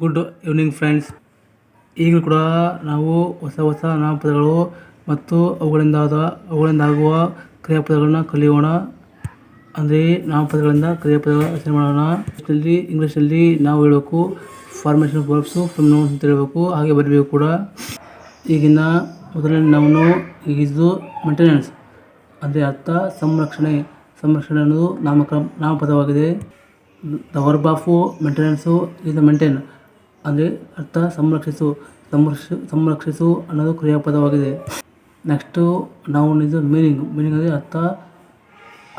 Good evening friends ಈಗಲೂ ಕೂಡ ನಾವು ಹೊಸ ಹೊಸ ನಾಮಪದಗಳು ಮತ್ತು ಅವುಗಳಿಂದಾದ ಅವುಗಳಿಂದಾಗುವ ಕ್ರಿಯಾಪದಗಳನ್ನು ಕಲಿಯೋಣ. ಅಂದರೆ ನಾಮಪದಗಳಿಂದ ಕ್ರಿಯಾಪದಗಳ ರಚನೆ ಮಾಡೋಣ. ಇಂಗ್ಲೀಷಲ್ಲಿ ಇಂಗ್ಲೀಷಲ್ಲಿ ನಾವು ಹೇಳಬೇಕು. ಫಾರ್ಮೇಷನ್ ವರ್ಬ್ಸು ಫ್ರಮ್ ನೋಟ್ಸ್ ಅಂತ ಹೇಳಬೇಕು. ಹಾಗೆ ಬರಬೇಕು ಕೂಡ. ಈಗಿನ ಮೊದಲನೇ ನಾವು ಈಗಿದ್ದು ಮೆಂಟೆನೆನ್ಸ್ ಅಂದರೆ ಅರ್ಥ, ಸಂರಕ್ಷಣೆ. ಸಂರಕ್ಷಣೆ ಅನ್ನೋದು ನಾಮಕ ನಾಮಪದವಾಗಿದೆ. The verb of maintenance is maintain ಅಂದರೆ ಅರ್ಥ. ಸಂರಕ್ಷಿಸು ಸಂರಕ್ಷ ಸಂರಕ್ಷಿಸು ಅನ್ನೋದು ಕ್ರಿಯಾಪದವಾಗಿದೆ. ನೆಕ್ಸ್ಟು ನಾವು ಇದು ಮೀನಿಂಗ್ ಮೀನಿಂಗ್ ಅಂದರೆ ಅರ್ಥ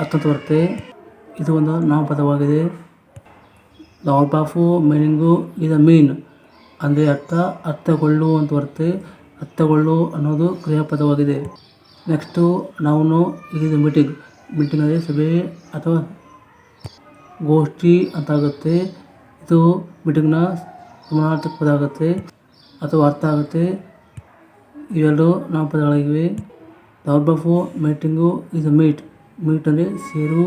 ಅರ್ಥ ತೋರುತ್ತೆ ಇದು ಒಂದು ನಾಮಪದವಾಗಿದೆ. ಲಾಲ್ ಬಾಫು ಮೀನಿಂಗು ಇದು ಮೀನ್ ಅಂದರೆ ಅರ್ಥ ಅರ್ಥಗೊಳ್ಳು ಅಂತ ಬರುತ್ತೆ ಅರ್ಥಗೊಳ್ಳು ಅನ್ನೋದು ಕ್ರಿಯಾಪದವಾಗಿದೆ. ನೆಕ್ಸ್ಟು ನೌನು ಇದು ಮೀಟಿಂಗ್ ಮೀಟಿಂಗ್ ಅಂದರೆ ಸಭೆ ಅಥವಾ ಗೋಷ್ಠಿ ಅಂತ ಆಗುತ್ತೆ ಇದು ಮೀಟಿಂಗ್ನ ಸಮಾನಾರ್ಥಕ ಪದ ಆಗುತ್ತೆ ಅಥವಾ ಅರ್ಥ ಆಗುತ್ತೆ. ಇವೆರಡು ನಾಮಪದಗಳಾಗಿವೆ ಆಫ್ ಮೀಟಿಂಗು, ಇದು ಮೀಟ್. ಮೀಟ್ ಅಂದರೆ ಸೇರು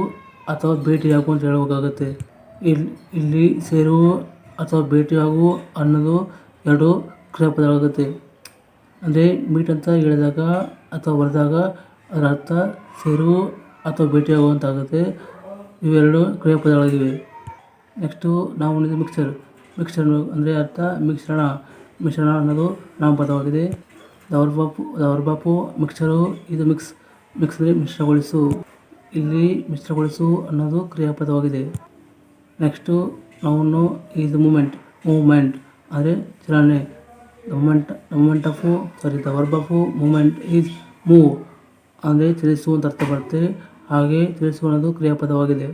ಅಥವಾ ಭೇಟಿಯಾಗು ಅಂತ ಹೇಳಬೇಕಾಗುತ್ತೆ. ಇಲ್ಲಿ ಇಲ್ಲಿ ಸೇರು ಅಥವಾ ಭೇಟಿಯಾಗು ಅನ್ನೋದು ಎರಡು ಕ್ರಿಯಾಪದಗಳಾಗುತ್ತೆ ಅಂದರೆ ಮೀಟ್ ಅಂತ ಹೇಳಿದಾಗ ಅಥವಾ ಬರೆದಾಗ ಅದರ ಅರ್ಥ ಸೇರು ಅಥವಾ ಭೇಟಿಯಾಗುವಂತಾಗುತ್ತೆ ಇವೆರಡು ಕ್ರಿಯಾಪದಗಳಾಗಿವೆ ನೆಕ್ಸ್ಟು ನಾವು ಮಿಕ್ಸರ್. ಮಿಕ್ಸರ್ ಅಂದರೆ ಅರ್ಥ ಮಿಶ್ರಣ ಮಿಶ್ರಣ ಅನ್ನೋದು ನಾಮಪದವಾಗಿದೆ the verb of the verb of mixer, ಇದು ಮಿಕ್ಸ್ ಮಿಕ್ಸ್ ಮಿಶ್ರಗೊಳಿಸು. ಇಲ್ಲಿ ಮಿಶ್ರಗೊಳಿಸು ಅನ್ನೋದು ಕ್ರಿಯಾಪದವಾಗಿದೆ. ನೆಕ್ಸ್ಟು, ನೌನು ಇದು ಮೂಮೆಂಟ್ ಮೂಮೆಂಟ್ ಅಂದರೆ ಚಲನೆ. Moment moment of sorry the moment is move ಅಂದರೆ ಚಲಿಸು ಅಂತ ಅರ್ಥ ಬರುತ್ತೆ. ಹಾಗೆ ಚಲಿಸು ಅನ್ನೋದು ಕ್ರಿಯಾಪದವಾಗಿದೆ.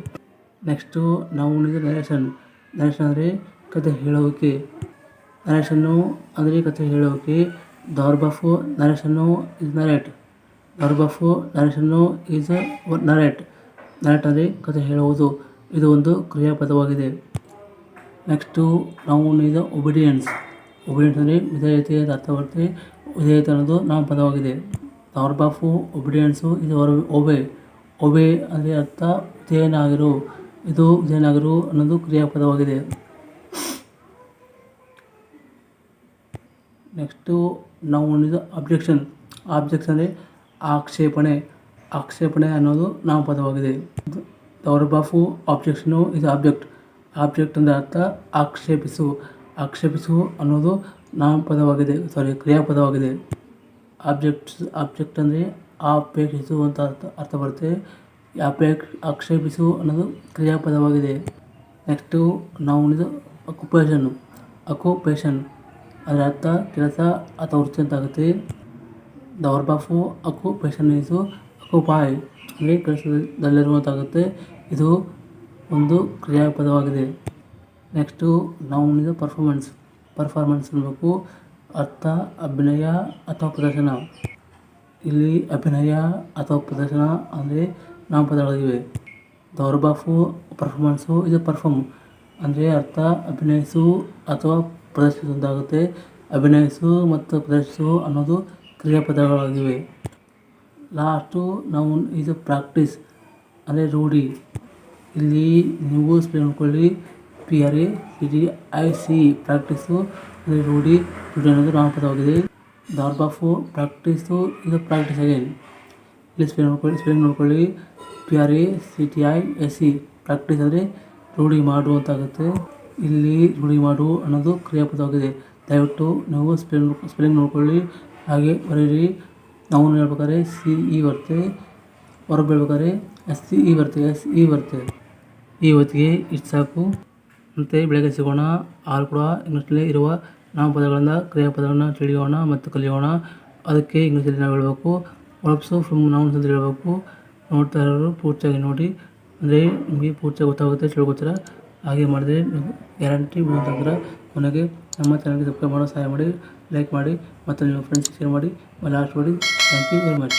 ನೆಕ್ಸ್ಟು ನಾವು ನರೇಷನ್ ನರೇಷನ್ ಅಂದರೆ ಕತೆ ಹೇಳೋಕೆ ನರೇಶನ್ನು, ಅಂದರೆ ಕತೆ ಹೇಳೋಕೆ the verb of narration is narrate the verb of narration is narrate narrate ಅಂದರೆ ಕತೆ ಹೇಳುವುದು, ಇದು ಒಂದು ಕ್ರಿಯಾಪದವಾಗಿದೆ. ನೆಕ್ಸ್ಟು, ನಾವು ಇದು ಒಬಿಡಿಯನ್ಸ್. ಒಬಿಡಿಯನ್ಸ್ ಅಂದರೆ ವಿಧೇಯತೆಯ ಅರ್ಥವರ್ತಿ, ವಿಧೇಯತೆ ಅನ್ನೋದು ನಾವು ಪದವಾಗಿದೆ. ದೌರ್ಬಾಫು, ಒಬಿಡಿಯನ್ಸು, ಇದು ವರ್ ಒಬೆ. ಒಬೆ ಅಂದರೆ ಅರ್ಥ ವಿಧೇಯನಾಗಿರು, ಇದು ವಿಧೇಯನಾಗಿರು ಅನ್ನೋದು ಕ್ರಿಯಾಪದವಾಗಿದೆ. ನೆಕ್ಸ್ಟು ನಾವು ಇದು ಅಬ್ಜೆಕ್ಷನ್ ಆಬ್ಜೆಕ್ಷನ್ ಅಂದರೆ ಆಕ್ಷೇಪಣೆ. ಆಕ್ಷೇಪಣೆ ಅನ್ನೋದು ನಾಮಪದವಾಗಿದೆ ದ ವರ್ಬ್ ಆಫು ಆಬ್ಜೆಕ್ಷನು ಇದು ಆಬ್ಜೆಕ್ಟ್ ಆಬ್ಜೆಕ್ಟ್ ಅಂದರೆ ಅರ್ಥ ಆಕ್ಷೇಪಿಸು. ಆಕ್ಷೇಪಿಸು ಅನ್ನೋದು ನಾಮಪದವಾಗಿದೆ ಸಾರಿ ಕ್ರಿಯಾಪದವಾಗಿದೆ. ಆಬ್ಜೆಕ್ಟ್ಸ್ ಆಬ್ಜೆಕ್ಟ್ ಅಂದರೆ ಆಪೇಕ್ಷಿಸು ಅಂತ ಅರ್ಥ ಅರ್ಥ ಬರುತ್ತೆ. ಅಪೇಕ್ಷ, ಆಕ್ಷೇಪಿಸು ಅನ್ನೋದು ಕ್ರಿಯಾಪದವಾಗಿದೆ. ನೆಕ್ಸ್ಟು ನಾವು ಇದು ಅಕ್ಯುಪೇಷನ್ನು ಅಕ್ಯುಪೇಷನ್ ಅರ್ಥ ಕೆಲಸ ಅಥವಾ ವೃತ್ತಿ ಅಂತ ಆಗುತ್ತೆ. The verb of is occupy ಅಂದರೆ ಕೆಲಸದಲ್ಲಿರುವಂತಾಗುತ್ತೆ. ಇದು ಒಂದು ಕ್ರಿಯಾಪದವಾಗಿದೆ. ನೆಕ್ಸ್ಟು ನಾವು ಇದು ಪರ್ಫಾರ್ಮೆನ್ಸ್ ಪರ್ಫಾರ್ಮೆನ್ಸ್ ಅನ್ನಬೇಕು ಅರ್ಥ, ಅಭಿನಯ ಅಥವಾ ಪ್ರದರ್ಶನ. ಇಲ್ಲಿ ಅಭಿನಯ ಅಥವಾ ಪ್ರದರ್ಶನ ಅಂದರೆ ನಾಮಪದಗಳಿವೆ ದ ವರ್ಬ್ ಆಫು ಪರ್ಫಾರ್ಮೆನ್ಸು ಇದು ಪರ್ಫಾರ್ಮ್ ಅಂದರೆ ಅರ್ಥ, ಅಭಿನಯಿಸು ಅಥವಾ ಪ್ರದರ್ಶಿಸು ಅಂತಾಗುತ್ತೆ ಅಭಿನಯಿಸು ಮತ್ತು ಪ್ರದರ್ಶಿಸು ಅನ್ನೋದು ಕ್ರಿಯಾಪದಗಳಾಗಿವೆ. ಲಾಸ್ಟು ನಾವು ಇದು ಪ್ರಾಕ್ಟೀಸ್ ಅಂದರೆ ರೂಢಿ. ಇಲ್ಲಿ ನೀವು ಸ್ಪೆಲ್ ಮಾಡ್ಕೊಳ್ಳಿ P R A C D I C practice ಅಂದರೆ ರೂಢಿ. ರೂಢಿ ಅನ್ನೋದು ನಾಮಪದವಾಗಿದೆ. ದಾರ್ಬಾಫು ಪ್ರಾಕ್ಟೀಸು ಇದು ಪ್ರಾಕ್ಟೀಸ್ ಅಗೇನ್ ಇಲ್ಲಿ ಸ್ಪೆಲ್ ಮಾಡ್ಕೊಳ್ಳಿ ಸ್ಪೆಲ್ ನೋಡ್ಕೊಳ್ಳಿ. P R A C T I S C practise ಅಂದರೆ ರೂಢಿ ಮಾಡುವಂತಾಗುತ್ತೆ. ಇಲ್ಲಿ ರೂಢಿ ಮಾಡು ಅನ್ನೋದು ಕ್ರಿಯಾಪದವಾಗಿದೆ. ದಯವಿಟ್ಟು ನೀವು ಸ್ಪೆಲ್ ಸ್ಪೆಲ್ಲಿಂಗ್ ನೋಡ್ಕೊಳ್ಳಿ. ಹಾಗೆ ಬರೀರಿ ನಾವು ಹೇಳ್ಬೇಕಾದ್ರೆ ಸಿ ಇ ಬರುತ್ತೆ. ಹೊರಗೆ ಹೇಳ್ಬೇಕಾದ್ರೆ ಎಸ್ ಸಿ ಇ ಬರುತ್ತೆ. ಎಸ್ ಇ ಬರುತ್ತೆ. ಈ ಹೊತ್ತಿಗೆ ಇಷ್ಟು ಸಾಕು. ಮತ್ತು ಬೆಳಗ್ಗೆ ಸಿಗೋಣ. ಆರು ಕೂಡ ಇಂಗ್ಲೀಷಲ್ಲಿ ಇರುವ ನಾಮಪದಗಳಿಂದ ಕ್ರಿಯಾಪದಗಳನ್ನ ತಿಳಿಯೋಣ ಮತ್ತು ಕಲಿಯೋಣ. ಅದಕ್ಕೆ ಇಂಗ್ಲೀಷಲ್ಲಿ ನಾವು ಹೇಳಬೇಕು. ವರ್ಬ್ಸು ಫ್ರಮ್ ನೌನ್ಸ್ ಅಂತ ಹೇಳಬೇಕು. ನೋಡ್ತಾ ಇರೋರು ಪೂರ್ತಿಯಾಗಿ ನೋಡಿ. ಅಂದರೆ ನಿಮಗೆ ಪೂರ್ತಿಯಾಗಿ ಗೊತ್ತಾಗುತ್ತೆ, ತಿಳ್ಕೊತೀರ? ಹಾಗೆ ಮಾಡಿದರೆ ಗ್ಯಾರಂಟಿ ಅಂತಂದ್ರೆ ಕೊನೆಗೆ ನಮ್ಮ ಚಾನಲ್ಗೆ ಸಬ್ಸ್ಕ್ರೈಬ್ ಮಾಡೋ ಸಹಾಯ ಮಾಡಿ ಲೈಕ್ ಮಾಡಿ, ಮತ್ತು ನಿಮ್ಮ ಫ್ರೆಂಡ್ಸ್ ಶೇರ್ ಮಾಡಿ ಲಾಸ್ಟ್ ಮಾಡಿ ಥ್ಯಾಂಕ್ ಯು ವೆರಿ ಮಚ್